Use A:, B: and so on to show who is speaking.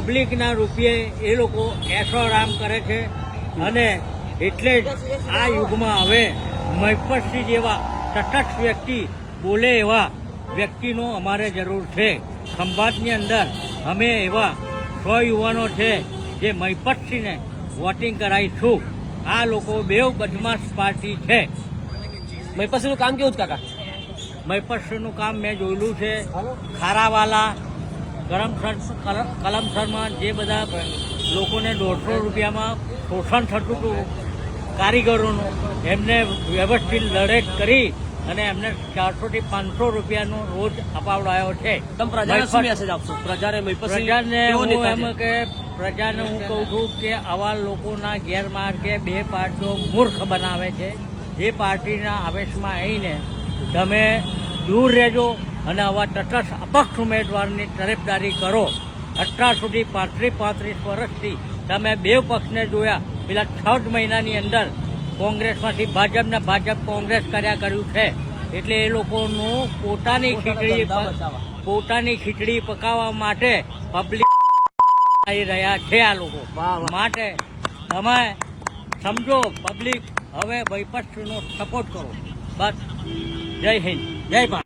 A: પબ્લિકના રૂપિયે એ લોકો એસોરામ કરે છે. અને એટલે જ આ યુગમાં હવે મહિપતસિંહ જેવા તટસ્થ વ્યક્તિ બોલે એવા વ્યક્તિનો અમારે જરૂર છે. ખંભાતની અંદર અમે એવા સો યુવાનો છે જે મહિપતસિંહને વોટિંગ કરાવીશું. આ લોકો બેવ બદમાશ પાર્ટી છે.
B: મહિપતસિંહનું કામ કેવું છે કાકા?
A: મહિપતસિંહનું કામ મેં જોયેલું છે. ખારાવાલા કરમસર કલમસરમાં જે બધા લોકોને દોઢસો રૂપિયામાં શોષણ થતું હતું કારીગરોનું એમને વ્યવસ્થિત લડત કરી અને એમને ચારસો થી પાંચસો રૂપિયાનો રોજ અપાવડાયો છે.
B: પ્રજાને
A: હું એમ કે પ્રજાને હું કહું છું કે આવા લોકોના ગેરમાર્ગે બે પાર્ટીઓ મૂર્ખ બનાવે છે. જે પાર્ટીના આવેશમાં આવીને તમે દૂર રહેજો અને આવા તટસ્થ અપક્ષ ઉમેદવારની તરફદારી કરો. અત્યાર સુધી પાંત્રીસ પાંત્રીસ વર્ષથી તમે બે પક્ષને જોયા. પેલા છ મહિનાની અંદર કોંગ્રેસમાંથી ભાજપને ભાજપ કોંગ્રેસ કર્યા કર્યું છે. એટલે એ લોકોનું પોતાની ખીચડી પોતાની ખીચડી પકાવવા માટે પબ્લિક આવી રહ્યા છે આ લોકો. માટે તમે સમજો પબ્લિક હવે વૈપક્ષનો સપોર્ટ કરો. બસ. જય હિન્દ. જય ભારત.